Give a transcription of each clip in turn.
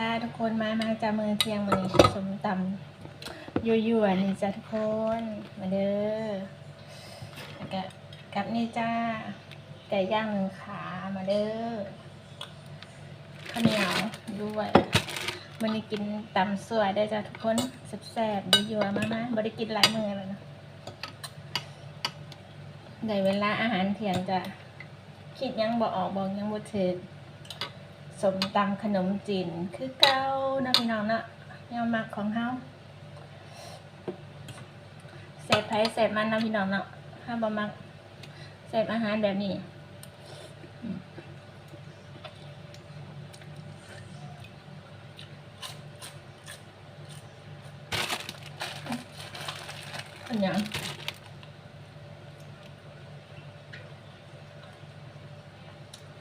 ค่ะทุกคนมา มาจากมือเชียงใหม่สมตำยั่วๆนี่จ้ะทุกคน มาเด้อแล้วก็กับนี่จ้าไก่ย่างหนึ่งขามาเด้อข้าวเหนียวด้วยมันนี้กินตำสวยได้จ้ะทุกคนแซ่บๆยั่วๆมามาบ่ได้กินหลายมือแล้วนะได้เวลาอาหารเที่ยงจ้ะคิดยังบ่ออกบอกยังบ่ถึก สมตำขนมจีนคือเก้านะพี่น้องเนาะแนวมักของเฮาเสพไผเสพมันนะพี่น้องเนาะถ้าบ่มักเสพอาหารแบบนี้อันยัง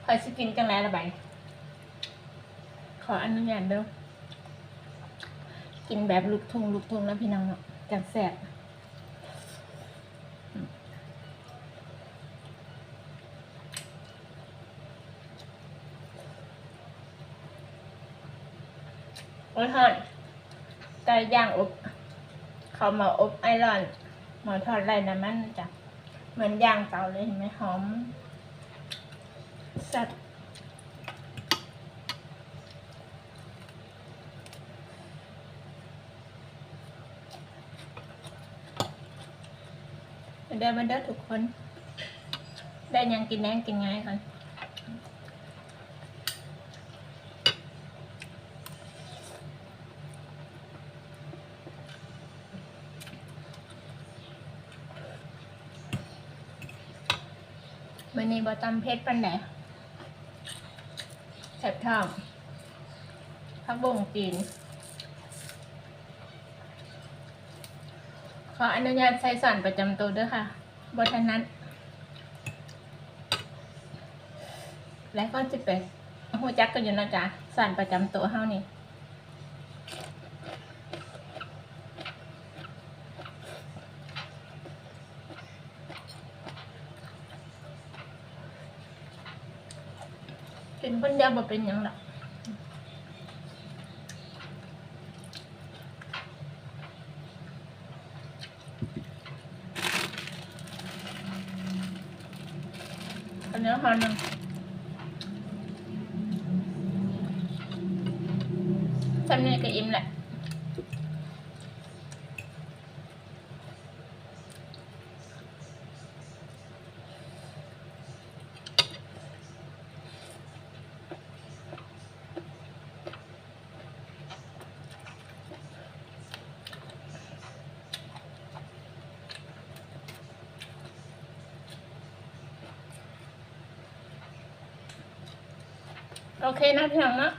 คอยสิกินจังไรละใบ ขออนุญาตเด้อกินแบบลูกทุ่งลูกทุ่งแล้วพี่น้องเนาะจังแสบโอ้ยฮอนไก่ย่างอบเขามาอบไอรอนหมอทอดไรน้ำมันจ้ะเหมือนย่างเตาเลยเห็นไหมหอมสัด เดินมาเด้อทุกคน ได้ยังกินแน่กินง่ายก่อนวันนี้บอตำเพชรปันไหนแสบท้องพักบ่งจีน ขออนุญาตใช้สอนประจำตัวด้วยค่ะบทนั้น และก็จะเป็นหัวจักก็อยู่นะจ๊ะสอนประจำตัวเฮานี่เป็นคนเดียวบ่เป็นยังหรอก อันนี้พันหนึ่งจำเนียก็อิ่มแหละ โอเคนะพี่น้องเนาะ